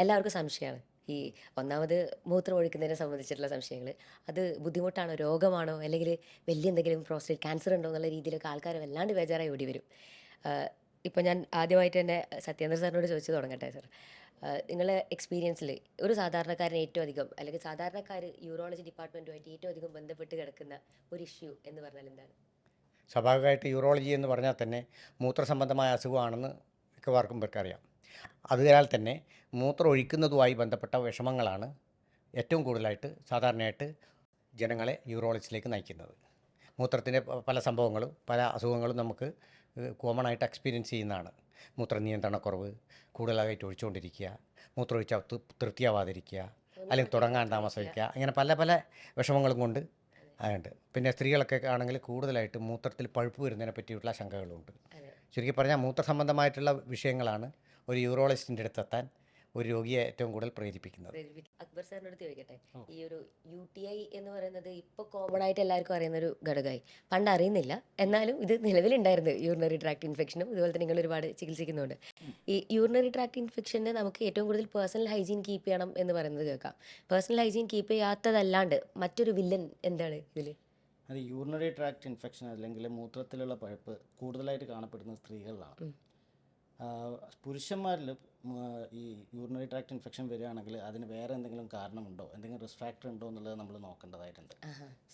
എല്ലാവർക്കും സംശയമാണ്. ഈ ഒന്നാമത് മൂത്രം ഒഴിക്കുന്നതിനെ സംബന്ധിച്ചിട്ടുള്ള സംശയങ്ങൾ അത് ബുദ്ധിമുട്ടാണോ? രോഗമാണോ? അല്ലെങ്കിൽ വലിയ എന്തെങ്കിലും പ്രോസ്റ്റേറ്റ് ക്യാൻസർ ഉണ്ടോ എന്നുള്ള രീതിയിലൊക്കെ ആൾക്കാർ വല്ലാണ്ട് ബേജാറായി ഓടി വരും. ഇപ്പോൾ ഞാൻ ആദ്യമായിട്ട് തന്നെ സത്യേന്ദ്ര സാറിനോട് ചോദിച്ചു തുടങ്ങട്ടെ സാർ. നിങ്ങളെ എക്സ്പീരിയൻസിൽ ഒരു സാധാരണക്കാരന് ഏറ്റവും അധികം അല്ലെങ്കിൽ സാധാരണക്കാർ യൂറോളജി ഡിപ്പാർട്ട്മെന്റുമായിട്ട് ഏറ്റവും അധികം ബന്ധപ്പെട്ട് കിടക്കുന്ന ഒരു ഇഷ്യൂ എന്ന് പറഞ്ഞാൽ എന്താണ്? സ്വാഭാവികമായിട്ട് യൂറോളജി എന്ന് പറഞ്ഞാൽ തന്നെ മൂത്രസംബന്ധമായ അസുഖമാണെന്ന് മിക്കവാർക്കും പേർക്കറിയാം അതിനാൽ തന്നെ മൂത്രം ഒഴിക്കുന്നതുമായി ബന്ധപ്പെട്ട വിഷമങ്ങളാണ് ഏറ്റവും കൂടുതലായിട്ട് സാധാരണയായിട്ട് ജനങ്ങളെ യൂറോളജിയിലേക്ക് നയിക്കുന്നത്. മൂത്രത്തിന്റെ പല സംഭവങ്ങളും പല അസുഖങ്ങളും നമുക്ക് കോമൺ ആയിട്ട് എക്സ്പീരിയൻസ് ചെയ്യുന്നതാണ്. മൂത്ര നിയന്ത്രണക്കുറവ് കൂടുതലായിട്ട് ഒഴിച്ചുകൊണ്ടിരിക്കുക മൂത്രം ഒഴിച്ചാൽ തൃപ്തിയാവാതിരിക്കുക അല്ലെങ്കിൽ തുടങ്ങാൻ താമസിക്കുക അങ്ങനെ പല പല വിഷമങ്ങളും കൊണ്ട് അതുണ്ട് പിന്നെ സ്ത്രീകളൊക്കെ ആണെങ്കിൽ കൂടുതലായിട്ട് മൂത്രത്തിൽ പഴുപ്പ് വരുന്നതിനെ പറ്റിയിട്ടുള്ള ശങ്കകളുണ്ട്. ചുരുക്കി പറഞ്ഞാൽ മൂത്ര സംബന്ധമായിട്ടുള്ള വിഷയങ്ങളാണ്. ഒരു യൂറോളജിസ്റ്റിന്റെ അടുത്തെത്താൻ ഒരു രോഗിയെ ഏറ്റവും കൂടുതൽ പ്രേരിപ്പിക്കുന്നത്. അക്ബർ അക്ബർ അടുത്ത് ചോദിക്കട്ടെ. ഈ ഒരു യു ടി ഐ എന്ന് പറയുന്നത് ഇപ്പോൾ കോമൺ ആയിട്ട് എല്ലാവർക്കും അറിയുന്ന ഒരു ഘടകമായി. പണ്ട് അറിയുന്നില്ല. എന്നാലും ഇത് നിലവിലുണ്ടായിരുന്നു. യൂറിനറി ട്രാക്ട് ഇൻഫെക്ഷനും ഇതുപോലെ തന്നെ നിങ്ങൾ ഒരുപാട് ചികിത്സിക്കുന്നുണ്ട്. ഈ യൂറിനറി ട്രാക്ട് ഇൻഫെക്ഷന് നമുക്ക് ഏറ്റവും കൂടുതൽ പേഴ്സണൽ ഹൈജീൻ കീപ്പ് ചെയ്യണം എന്ന് പറയുന്നത് കേൾക്കാം. പേഴ്സണൽ ഹൈജീൻ കീപ്പ് ചെയ്യാത്തതല്ലാണ്ട് മറ്റൊരു വില്ലൻ എന്താണ് ഇതിൽ അത് യൂറിനറി ട്രാക്ട് ഇൻഫെക്ഷൻ അല്ലെങ്കിൽ മൂത്രത്തിലുള്ള പഴുപ്പ് കൂടുതലായിട്ട് കാണപ്പെടുന്നത് സ്ത്രീകളിലാണ്. പുരുഷന്മാരിൽ ഈ യൂറിനറി ട്രാക്ട് ഇൻഫെക്ഷൻ വരികയാണെങ്കിൽ അതിന് വേറെ എന്തെങ്കിലും കാരണമുണ്ടോ? എന്തെങ്കിലും റിസ്ക് ഫാക്ടർ ഉണ്ടോ എന്നുള്ളത് നമ്മൾ നോക്കേണ്ടതായിട്ടുണ്ട്.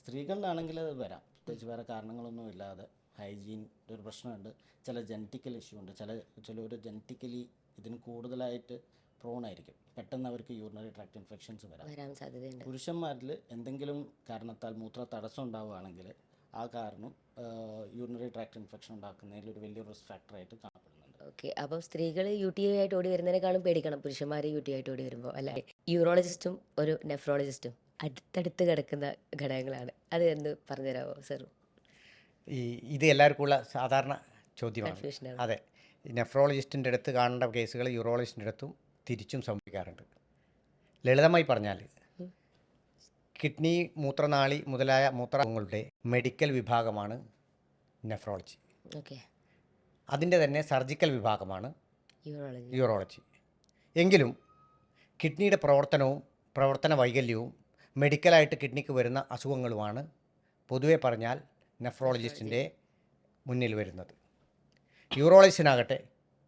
സ്ത്രീകളിലാണെങ്കിൽ അത് വരാം. പ്രത്യേകിച്ച് വേറെ കാരണങ്ങളൊന്നും ഇല്ലാതെ ഹൈജീന്റെ ഒരു പ്രശ്നമുണ്ട്. ചില ജനറ്റിക്കൽ ഇഷ്യൂ ഉണ്ട്. ചില ചിലർ ജനറ്റിക്കലി ഇതിന് കൂടുതലായിട്ട് പ്രോൺ ആയിരിക്കും. പെട്ടെന്ന് അവർക്ക് യൂറിനറി ട്രാക്ട് ഇൻഫെക്ഷൻസ് വരാം. വരാൻ സാധ്യതയുണ്ട്. പുരുഷന്മാരിൽ എന്തെങ്കിലും കാരണത്താൽ മൂത്ര തടസ്സം ഉണ്ടാവുകയാണെങ്കിൽ ആ കാരണം യൂറിനറി ട്രാക്ട് ഇൻഫെക്ഷൻ ഉണ്ടാക്കുന്നതിൽ ഒരു വലിയ റിസ്ക് ഫാക്ടറായിട്ട് കാണപ്പെടുന്നുണ്ട് ഓക്കെ. അപ്പം സ്ത്രീകൾ യു ടി ഐ ആയിട്ട് ഓടി വരുന്നതിനേക്കാളും പേടിക്കണം. പുരുഷന്മാർ യു ടി ആയിട്ട് ഓടി വരുമ്പോൾ അല്ലെ? യൂറോളജിസ്റ്റും ഒരു നെഫ്രോളജിസ്റ്റും അടുത്തടുത്ത് കിടക്കുന്ന ഘടകങ്ങളാണ്. അത് എന്ന് പറഞ്ഞുതരാമോ സർ? ഈ ഇത് എല്ലാവർക്കും ഉള്ള സാധാരണ ചോദ്യമാണ്. അതെ. നെഫ്രോളജിസ്റ്റിന്റെ അടുത്ത് കാണേണ്ട കേസുകൾ യൂറോളജിസ്റ്റിന്റെ അടുത്തും തിരിച്ചും സംഭവിക്കാറുണ്ട്. ലളിതമായി പറഞ്ഞാൽ കിഡ്നി മൂത്രനാളി മുതലായ മൂത്രങ്ങളുടെ മെഡിക്കൽ വിഭാഗമാണ് നെഫ്രോളജി. ഓക്കെ. അതിന്റെ തന്നെ സർജിക്കൽ വിഭാഗമാണ് യൂറോളജി എങ്കിലും കിഡ്നിയുടെ പ്രവർത്തനവും പ്രവർത്തന വൈകല്യവും മെഡിക്കലായിട്ട് കിഡ്നിക്ക് വരുന്ന അസുഖങ്ങളുമാണ് പൊതുവെ പറഞ്ഞാൽ നെഫ്രോളജിസ്റ്റിന്റെ മുന്നിൽ വരുന്നത്. യൂറോളജിസ്റ്റിനാകട്ടെ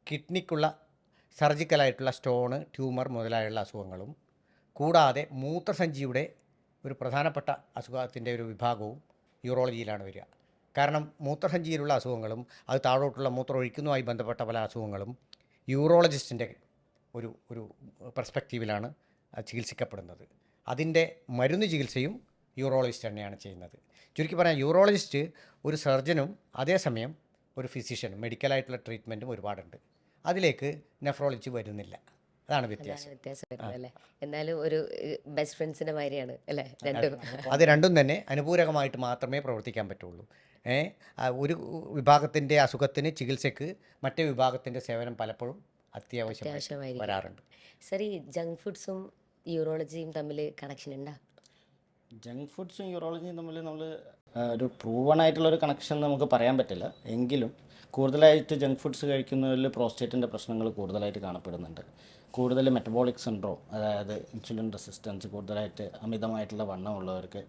കിഡ്നിക്കുള്ള സർജിക്കലായിട്ടുള്ള സ്റ്റോണ് ട്യൂമർ മുതലായുള്ള അസുഖങ്ങളും കൂടാതെ മൂത്രസഞ്ചിയുടെ ഒരു പ്രധാനപ്പെട്ട അസുഖത്തിന്റെ ഒരു വിഭാഗവും യൂറോളജിയിലാണ് വരിക. കാരണം മൂത്രസഞ്ചിയിലുള്ള അസുഖങ്ങളും അത് താഴോട്ടുള്ള മൂത്രം ഒഴിക്കുന്നതുമായി ബന്ധപ്പെട്ട പല അസുഖങ്ങളും യൂറോളജിസ്റ്റിന്റെ ഒരു ഒരു പെർസ്പെക്റ്റീവിലാണ് ചികിത്സിക്കപ്പെടുന്നത്. അതിന്റെ മരുന്ന് ചികിത്സയും യൂറോളജിസ്റ്റ് തന്നെയാണ് ചെയ്യുന്നത്. ചുരുക്കി പറഞ്ഞാൽ യൂറോളജിസ്റ്റ് ഒരു സർജനും അതേസമയം ഒരു ഫിസിഷ്യനും മെഡിക്കലായിട്ടുള്ള ട്രീറ്റ്മെന്റും ഒരുപാടുണ്ട്. അതിലേക്ക് നെഫ്രോളജി വരുന്നില്ല. അതാണ് വ്യത്യാസം. വ്യത്യാസം എന്നാലും ഒരു ബെസ്റ്റ് ഫ്രണ്ട്സിന്റെ മാതിരിയാണ് അല്ലേ? രണ്ടും. അത് രണ്ടും തന്നെ അനുപൂരകമായിട്ട് മാത്രമേ പ്രവർത്തിക്കാൻ പറ്റുള്ളൂ. ഏ ഒരു വിഭാഗത്തിന്റെ അസുഖത്തിന് ചികിത്സയ്ക്ക് മറ്റേ വിഭാഗത്തിന്റെ സേവനം പലപ്പോഴും അത്യാവശ്യം വരാറുണ്ട്. സർ ഈ ജങ്ക് ഫുഡ്സും യൂറോളജിയും തമ്മിൽ കണക്ഷൻ ഉണ്ടാ ജങ്ക് ഫുഡ്സും യൂറോളജിയും തമ്മിൽ നമ്മൾ ഒരു പ്രൂവൺ ആയിട്ടുള്ള ഒരു കണക്ഷൻ നമുക്ക് പറയാൻ പറ്റില്ല. എങ്കിലും കൂടുതലായിട്ട് ജങ്ക് ഫുഡ്സ് കഴിക്കുന്നതിൽ പ്രോസ്റ്റേറ്റിന്റെ പ്രശ്നങ്ങൾ കൂടുതലായിട്ട് കാണപ്പെടുന്നുണ്ട്. കൂടുതൽ മെറ്റബോളിക് സിൻഡ്രോം അതായത് ഇൻസുലിൻ റെസിസ്റ്റൻസ് കൂടുതലായിട്ട് അമിതമായിട്ടുള്ള വണ്ണമുള്ളവർക്ക്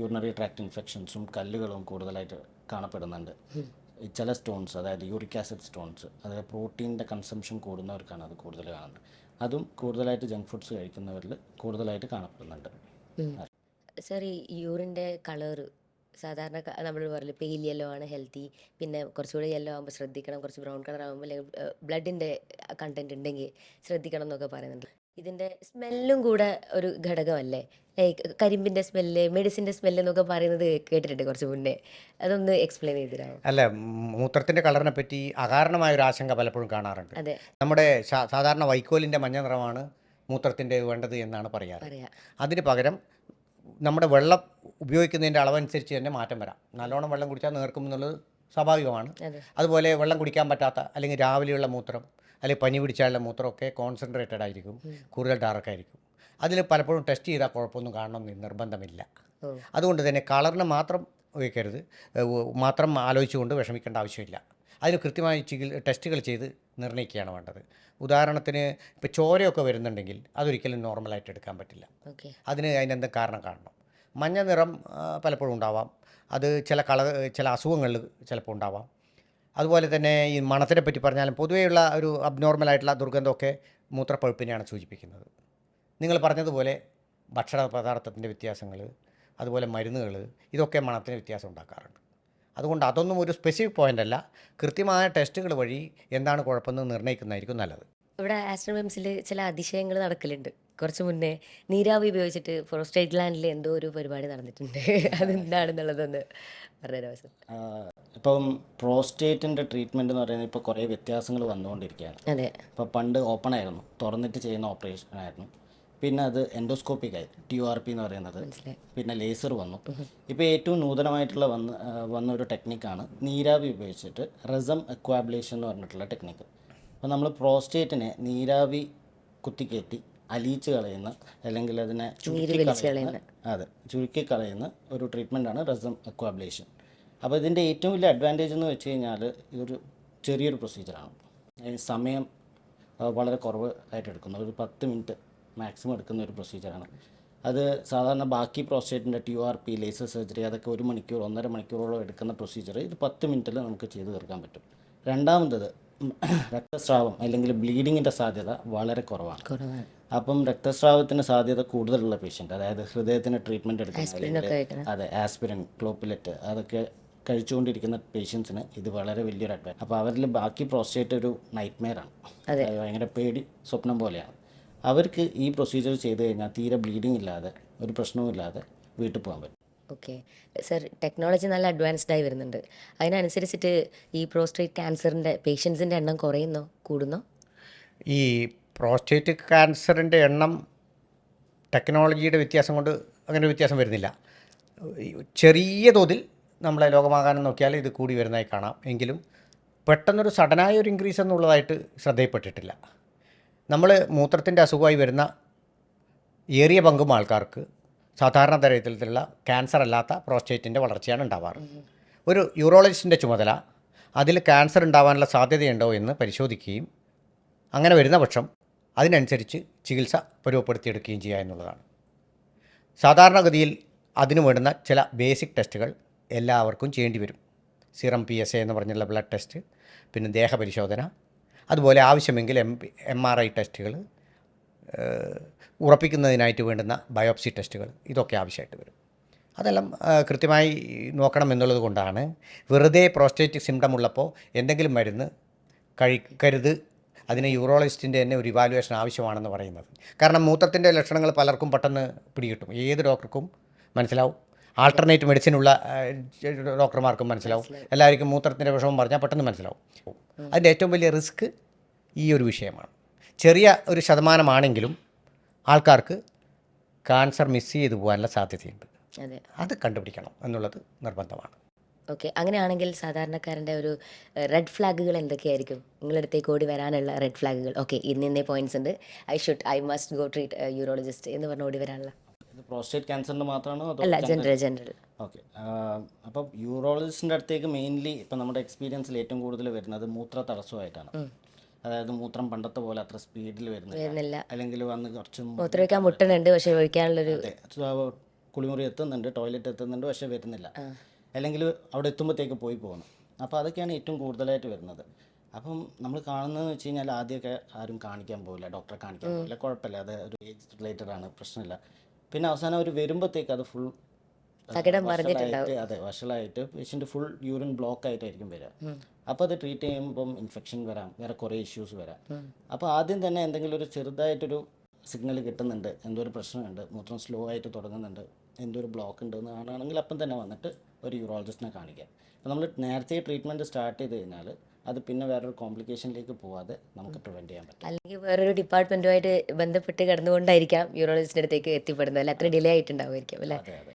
യൂറിനറി ട്രാക്ട് ഇൻഫെക്ഷൻസും കല്ലുകളും കൂടുതലായിട്ട് കാണപ്പെടുന്നുണ്ട്. ചില സ്റ്റോൺസ് അതായത് യൂറിക് ആസിഡ് സ്റ്റോൺസ് അതായത് പ്രോട്ടീന്റെ കൺസംഷൻ കൂടുന്നവർക്കാണ് അത് കൂടുതൽ കാണുന്നത്. അതും കൂടുതലായിട്ട് ജങ്ക് ഫുഡ്സ് കഴിക്കുന്നവരിൽ കൂടുതലായിട്ട് കാണപ്പെടുന്നുണ്ട്. സർ ഈ യൂറിന്റെ കളറ് സാധാരണ നമ്മൾ പറയില്ല പെയിൽ യെല്ലോ ആണ് ഹെൽത്തി പിന്നെ കുറച്ചുകൂടി യെല്ലോ ആകുമ്പോൾ ശ്രദ്ധിക്കണം കുറച്ച് ബ്രൗൺ കളർ ആകുമ്പോൾ അല്ലെങ്കിൽ ബ്ലഡിന്റെ കണ്ടന്റ് ഉണ്ടെങ്കിൽ ശ്രദ്ധിക്കണം എന്നൊക്കെ പറയുന്നുണ്ട്. ഇതിന്റെ സ്മെല്ലും കൂടെ ഒരു ഘടകമല്ലേ? ലൈക്ക് കരിമ്പിന്റെ സ്മെല്ല് മെഡിസിന്റെ സ്മെല്ല് എന്നൊക്കെ പറയുന്നത് കേട്ടിട്ടുണ്ട് കുറച്ച് മുന്നേ. അതൊന്ന് എക്സ്പ്ലെയിൻ ചെയ്ത് തരാമോ അല്ല മൂത്രത്തിന്റെ കളറിനെ പറ്റി അകാരണമായ ഒരു ആശങ്ക പലപ്പോഴും കാണാറുണ്ട്. അതെ. നമ്മുടെ സാധാരണ വൈക്കോലിന്റെ മഞ്ഞ നിറമാണ് മൂത്രത്തിന്റെ വേണ്ടത് എന്നാണ് പറയാറ്. പറയാം. അതിന് പകരം നമ്മുടെ വെള്ളം ഉപയോഗിക്കുന്നതിന്റെ അളവനുസരിച്ച് തന്നെ മാറ്റം വരാം. നല്ലോണം വെള്ളം കുടിച്ചാൽ നേർക്കും എന്നുള്ളത് സ്വാഭാവികമാണ്. അതുപോലെ വെള്ളം കുടിക്കാൻ പറ്റാത്ത അല്ലെങ്കിൽ രാവിലെയുള്ള മൂത്രം അല്ലെങ്കിൽ പനി പിടിച്ചാലുള്ള മൂത്രമൊക്കെ കോൺസെൻട്രേറ്റഡ് ആയിരിക്കും കൂടുതൽ ഡാർക്ക് ആയിരിക്കും. അതിൽ പലപ്പോഴും ടെസ്റ്റ് ചെയ്താൽ കുഴപ്പമൊന്നും കാണണമെന്ന് നിർബന്ധമില്ല. അതുകൊണ്ട് തന്നെ കളറിന് മാത്രം ഉപയോഗിക്കരുത്. മാത്രം ആലോചിച്ചുകൊണ്ട് വിഷമിക്കേണ്ട ആവശ്യമില്ല. അതിന് കൃത്യമായി ചികിൽ ടെസ്റ്റുകൾ ചെയ്ത് നിർണയിക്കുകയാണ് വേണ്ടത്. ഉദാഹരണത്തിന് ഇപ്പോൾ ചോരയൊക്കെ വരുന്നുണ്ടെങ്കിൽ അതൊരിക്കലും നോർമലായിട്ട് എടുക്കാൻ പറ്റില്ല. അതിന് അതിനെന്ത് കാരണം കാണണം. മഞ്ഞ നിറം പലപ്പോഴും ഉണ്ടാവാം. അത് ചില കള ചില അസുഖങ്ങളിൽ ചിലപ്പോൾ ഉണ്ടാവാം. അതുപോലെ തന്നെ ഈ മണത്തിനെ പറ്റി പറഞ്ഞാലും പൊതുവെയുള്ള ഒരു അബ്നോർമലായിട്ടുള്ള ദുർഗന്ധമൊക്കെ മൂത്രപ്പഴുപ്പിനെയാണ് സൂചിപ്പിക്കുന്നത്. നിങ്ങൾ പറഞ്ഞതുപോലെ ഭക്ഷണ പദാർത്ഥത്തിന്റെ വ്യത്യാസങ്ങൾ അതുപോലെ മരുന്നുകൾ ഇതൊക്കെ മണത്തിന് വ്യത്യാസം ഉണ്ടാക്കാറുണ്ട്. അതുകൊണ്ട് അതൊന്നും ഒരു സ്പെസിഫിക് പോയിന്റ് അല്ല. കൃത്യമായ ടെസ്റ്റുകൾ വഴി എന്താണ് കുഴപ്പമെന്ന് നിർണയിക്കുന്നതായിരിക്കും നല്ലത്. ഇവിടെ ആസ്ട്രോമിംസിൽ ചില അതിശയങ്ങൾ നടക്കലുണ്ട്. കുറച്ച് മുന്നേ നീരാവി ഉപയോഗിച്ചിട്ട് ഫോറസ്റ്റേറ്റ് ലാൻഡിൽ എന്തോ ഒരു പരിപാടി നടന്നിട്ടുണ്ട്. അതെന്താണെന്നുള്ളതൊന്ന് ആഹ് ഇപ്പം പ്രോസ്റ്റേറ്റിന്റെ ട്രീറ്റ്മെന്റ് എന്ന് പറയുന്നത് ഇപ്പോൾ കുറേ വ്യത്യാസങ്ങൾ വന്നുകൊണ്ടിരിക്കുകയാണ് അതെ. ഇപ്പോൾ പണ്ട് ഓപ്പൺ ആയിരുന്നു. തുറന്നിട്ട് ചെയ്യുന്ന ഓപ്പറേഷൻ ആയിരുന്നു. പിന്നെ അത് എൻഡോസ്കോപ്പിക് ആയി. ടി ആർ പി എന്ന് പറയുന്നത്. പിന്നെ ലേസർ വന്നു. ഇപ്പോൾ ഏറ്റവും നൂതനമായിട്ടുള്ള വന്ന വന്ന ഒരു ടെക്നിക്കാണ് നീരാവി ഉപയോഗിച്ചിട്ട് റെസം എക്വാബ്ലേഷൻ എന്ന് പറഞ്ഞിട്ടുള്ള ടെക്നിക്ക് അപ്പോൾ നമ്മൾ പ്രോസ്റ്റേറ്റിനെ നീരാവി കുത്തിക്കയറ്റി അലിയിച്ച് കളയുന്ന അല്ലെങ്കിൽ അതിനെ അതെ ചുരുക്കി കളയുന്ന ഒരു ട്രീറ്റ്മെന്റാണ് റസം അക്വാബ്ലേഷൻ. അപ്പോൾ ഇതിന്റെ ഏറ്റവും വലിയ അഡ്വാന്റേജ് എന്ന് വെച്ച് കഴിഞ്ഞാൽ ഇതൊരു ചെറിയൊരു പ്രൊസീജിയറാണ് സമയം വളരെ കുറവ് ആയിട്ട് എടുക്കുന്ന. ഒരു പത്ത് മിനിറ്റ് മാക്സിമം എടുക്കുന്ന ഒരു പ്രൊസീജിയറാണ് അത് സാധാരണ ബാക്കി പ്രോസ്റ്റേറ്റിന്റെ T R P laser surgery അതൊക്കെ ഒരു മണിക്കൂർ ഒന്നര മണിക്കൂറോളം എടുക്കുന്ന പ്രൊസീജിയർ ഇത് പത്ത് മിനിറ്റിൽ നമുക്ക് ചെയ്തു തീർക്കാൻ പറ്റും. രണ്ടാമത്തത് രക്തസ്രാവം അല്ലെങ്കിൽ ബ്ലീഡിങ്ങിന്റെ സാധ്യത വളരെ കുറവാണ്. അപ്പം രക്തസ്രാവത്തിന് സാധ്യത കൂടുതലുള്ള പേഷ്യന്റ് അതായത് ഹൃദയത്തിന് ട്രീറ്റ്മെന്റ് എടുക്കുന്ന അതെ ആസ്പിരിൻ ക്ലോപ്പിലെറ്റ് അതൊക്കെ കഴിച്ചുകൊണ്ടിരിക്കുന്ന പേഷ്യൻസിന് ഇത് വളരെ വലിയൊരു അഡ്വാൻസ് അപ്പോൾ അവരിൽ ബാക്കി പ്രോസ്റ്റേറ്റ് ഒരു നൈറ്റ് മെയറാണ്. ഭയങ്കര പേടി സ്വപ്നം പോലെയാണ്. അവർക്ക് ഈ പ്രൊസീജിയർ ചെയ്ത് കഴിഞ്ഞാൽ തീരെ ബ്ലീഡിംഗ് ഇല്ലാതെ ഒരു പ്രശ്നവും ഇല്ലാതെ വീട്ടിൽ പോകാൻ പറ്റും. ഓക്കെ സർ ടെക്നോളജി നല്ല അഡ്വാൻസ്ഡ് ആയി വരുന്നുണ്ട്. അതിനനുസരിച്ചിട്ട് ഈ പ്രോസ്റ്റേറ്റ് ക്യാൻസറിന്റെ പേഷ്യൻസിന്റെ എണ്ണം കുറയുന്നോ? കൂടുന്നോ? ഈ പ്രോസ്റ്റേറ്റ് ക്യാൻസറിന്റെ എണ്ണം ടെക്നോളജിയുടെ വ്യത്യാസം കൊണ്ട് അങ്ങനെ വ്യത്യാസം വരുന്നില്ല. ചെറിയ തോതിൽ നമ്മളെ ലോകമാകാനം നോക്കിയാൽ ഇത് കൂടി വരുന്നതായി കാണാം. എങ്കിലും പെട്ടെന്നൊരു സഡനായ ഒരു ഇൻക്രീസ് എന്നുള്ളതായിട്ട് ശ്രദ്ധയിൽപ്പെട്ടിട്ടില്ല. നമ്മൾ മൂത്രത്തിന്റെ അസുഖമായി വരുന്ന ഏറിയ പങ്കും ആൾക്കാർക്ക് സാധാരണ തരത്തിലുള്ള ക്യാൻസർ അല്ലാത്ത പ്രോസ്റ്റേറ്റിന്റെ വളർച്ചയാണ് ഉണ്ടാവാറ്. ഒരു യൂറോളജിസ്റ്റിന്റെ ചുമതല അതിൽ ക്യാൻസർ ഉണ്ടാവാനുള്ള സാധ്യതയുണ്ടോ എന്ന് പരിശോധിക്കുകയും അങ്ങനെ വരുന്ന പക്ഷം അതിനനുസരിച്ച് ചികിത്സ പരുവപ്പെടുത്തിയെടുക്കുകയും ചെയ്യുക എന്നുള്ളതാണ്. സാധാരണഗതിയിൽ അതിനു വേണ്ടുന്ന ചില ബേസിക് ടെസ്റ്റുകൾ എല്ലാവർക്കും ചെയ്യേണ്ടി വരും. സീറം പി എസ് എ എന്ന് പറഞ്ഞുള്ള ബ്ലഡ് ടെസ്റ്റ് പിന്നെ ദേഹപരിശോധന അതുപോലെ ആവശ്യമെങ്കിൽ എം എം ആർ ഐ ടെസ്റ്റുകൾ ഉറപ്പിക്കുന്നതിനായിട്ട് വേണ്ടുന്ന ബയോപ്സി ടെസ്റ്റുകൾ ഇതൊക്കെ ആവശ്യമായിട്ട് വരും. അതെല്ലാം കൃത്യമായി നോക്കണം എന്നുള്ളത് കൊണ്ടാണ് വെറുതെ പ്രോസ്റ്റേറ്റിക് സിംറ്റം ഉള്ളപ്പോൾ എന്തെങ്കിലും മരുന്ന് കഴിക്കരുത് അതിന് യൂറോളജിസ്റ്റിന്റെ തന്നെ ഒരു ഇവാലുവേഷൻ ആവശ്യമാണെന്ന് പറയുന്നത്. കാരണം മൂത്രത്തിന്റെ ലക്ഷണങ്ങൾ പലർക്കും പെട്ടെന്ന് പിടികിട്ടും. ഏത് ഡോക്ടർക്കും മനസ്സിലാവും. ആൾട്ടർനേറ്റ് മെഡിസിനുള്ള ഉള്ള ഡോക്ടർമാർക്കും മനസ്സിലാവും. എല്ലാവർക്കും മൂത്രത്തിന്റെ വിഷമം പറഞ്ഞാൽ പെട്ടെന്ന് മനസ്സിലാവും. അതിന്റെ ഏറ്റവും വലിയ റിസ്ക് ഈ ഒരു വിഷയമാണ്. ചെറിയ ഒരു ശതമാനമാണെങ്കിലും ആൾക്കാർക്ക് കാൻസർ മിസ് ചെയ്തു പോകാനുള്ള സാധ്യതയുണ്ട്. അതെ. അത് കണ്ടുപിടിക്കണം എന്നുള്ളത് നിർബന്ധമാണ്. ഓക്കെ. അങ്ങനെയാണെങ്കിൽ സാധാരണക്കാരന്റെ ഒരു റെഡ് ഫ്ലാഗുകൾ എന്തൊക്കെയായിരിക്കും? നിങ്ങളടുത്തേക്ക് ഓടി വരാനുള്ള റെഡ് ഫ്ലാഗുകൾ ഓക്കെ ഇന്ന് ഇന്നേ പോയിന്റ്സ് ഉണ്ട്. I should I must go treat urologist എന്ന് പറഞ്ഞ് ഓടി വരാനുള്ള. ഇത് പ്രോസ്റ്റേറ്റ് ക്യാൻസറിന്റെ മാത്രമാണോ അതോ അല്ല ജനറൽ ജനറൽ ഓക്കെ. അപ്പം യൂറോളജിസ്റ്റിന്റെ അടുത്തേക്ക് മെയിൻലി ഇപ്പം നമ്മുടെ എക്സ്പീരിയൻസിൽ ഏറ്റവും കൂടുതൽ വരുന്നത് മൂത്ര തടസ്സമായിട്ടാണ് അതായത് മൂത്രം പണ്ടത്തെ പോലെ അത്ര സ്പീഡിൽ വരുന്നില്ല. അല്ലെങ്കിൽ വന്ന് കുറച്ച് മൂത്രം ഒഴിക്കാൻ മുട്ടുന്നുണ്ട് പക്ഷെ ഒഴിക്കാനുള്ളൊരു കുളിമുറി എത്തുന്നുണ്ട് ടോയ്ലറ്റ് എത്തുന്നുണ്ട് പക്ഷെ വരുന്നില്ല. അല്ലെങ്കിൽ അവിടെ എത്തുമ്പോഴത്തേക്ക് പോയി പോകുന്നു. അപ്പോൾ അതൊക്കെയാണ് ഏറ്റവും കൂടുതലായിട്ട് വരുന്നത്. അപ്പം നമ്മൾ കാണുന്നതെന്ന് വെച്ച് കഴിഞ്ഞാൽ ആദ്യമൊക്കെ ആരും കാണിക്കാൻ പോകില്ല ഡോക്ടറെ കാണിക്കാൻ പോകില്ല കുഴപ്പമില്ല. അത് ഒരു ഏജ് റിലേറ്റഡ് ആണ് പ്രശ്നമില്ല. പിന്നെ അവസാനം അവർ വരുമ്പോഴത്തേക്ക് അത് ഫുൾ തകിടം മറിഞ്ഞിട്ടുണ്ടാവും. അതെ വഷളായിട്ട് പേഷ്യന്റ് ഫുൾ യൂറിൻ ബ്ലോക്ക് ആയിട്ടായിരിക്കും വരിക അപ്പോൾ അത് ട്രീറ്റ് ചെയ്യുമ്പം ഇൻഫെക്ഷൻ വരാം വേറെ കുറേ ഇഷ്യൂസ് വരാം. അപ്പോൾ ആദ്യം തന്നെ എന്തെങ്കിലും ഒരു ചെറുതായിട്ടൊരു സിഗ്നൽ കിട്ടുന്നുണ്ട് എന്തോ ഒരു പ്രശ്നമുണ്ട് മൂത്രം സ്ലോ ആയിട്ട് തുടങ്ങുന്നുണ്ട് എന്തോ ഒരു ബ്ലോക്ക് ഉണ്ട് എന്ന് കാണുകയാണെങ്കിൽ അപ്പം തന്നെ വന്നിട്ട് ഒരു യൂറോളജിസ്റ്റിനെ കാണിക്കാം. അപ്പോൾ നമ്മൾ നേരത്തെ ട്രീറ്റ്മെന്റ് സ്റ്റാർട്ട് ചെയ്ത് കഴിഞ്ഞാൽ അത് പിന്നെ വേറൊരു കോംപ്ലിക്കേഷനിലേക്ക് പോവാതെ നമുക്ക് പ്രിവെന്റ് ചെയ്യാൻ പറ്റും. അല്ലെങ്കിൽ വേറൊരു ഡിപ്പാർട്ട്മെന്റുമായിട്ട് ബന്ധപ്പെട്ട് കിടന്നുകൊണ്ടായിരിക്കാം യൂറോളജിസ്റ്റിന്റെ അടുത്തേക്ക് എത്തിപ്പെടുന്നത്. അല്ല? അത്ര ഡിലേ ആയിട്ടുണ്ടാവുമായിരിക്കും അല്ലേ? അതെ അതെ.